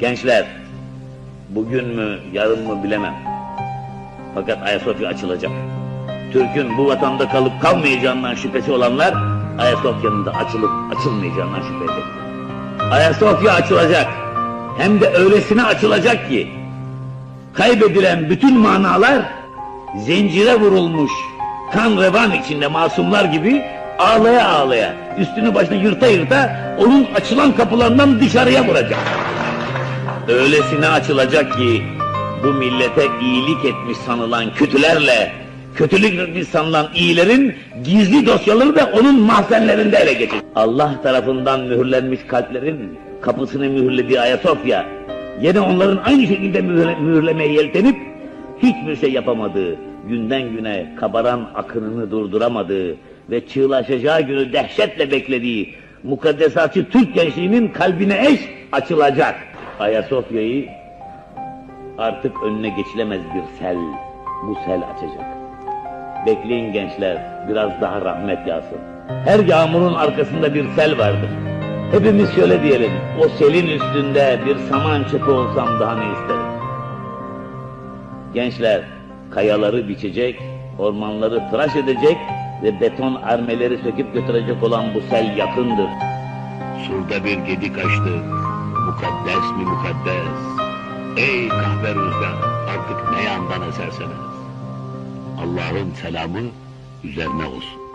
Gençler, bugün mü, yarın mı bilemem. Fakat Ayasofya açılacak. Türk'ün bu vatanda kalıp kalmayacağından şüphesi olanlar, Ayasofya'nın da açılıp açılmayacağından şüphe. Ayasofya açılacak. Hem de öylesine açılacak ki, kaybedilen bütün manalar, zincire vurulmuş, kan revan içinde masumlar gibi ağlaya ağlaya, üstünü başını yırta yırta, onun açılan kapılarından dışarıya vuracak. Öylesine açılacak ki bu millete iyilik etmiş sanılan kötülerle kötülük etmiş sanılan iyilerin gizli dosyaları da onun mahzenlerinde ele geçecek. Allah tarafından mühürlenmiş kalplerin kapısını mühürlediği Ayasofya yine onların aynı şekilde mühürle, mühürlemeye yeltenip hiçbir şey yapamadığı, günden güne kabaran akınını durduramadığı ve çığlaşacağı günü dehşetle beklediği mukaddesatçı Türk gençliğinin kalbine eş açılacak. Ayasofya'yı artık önüne geçilemez bir sel, bu sel açacak. Bekleyin gençler, biraz daha rahmet yağsın. Her yağmurun arkasında bir sel vardır. Hepimiz şöyle diyelim, o selin üstünde bir saman çöpü olsam daha ne isterim? Gençler, kayaları biçecek, ormanları tıraş edecek ve beton armeleri söküp götürecek olan bu sel yakındır. Surda bir gedik açtık, mukaddes mi mukaddes? Ey kahve rüzgar, artık ne yandan eserseniz. Allah'ın selamı üzerine olsun.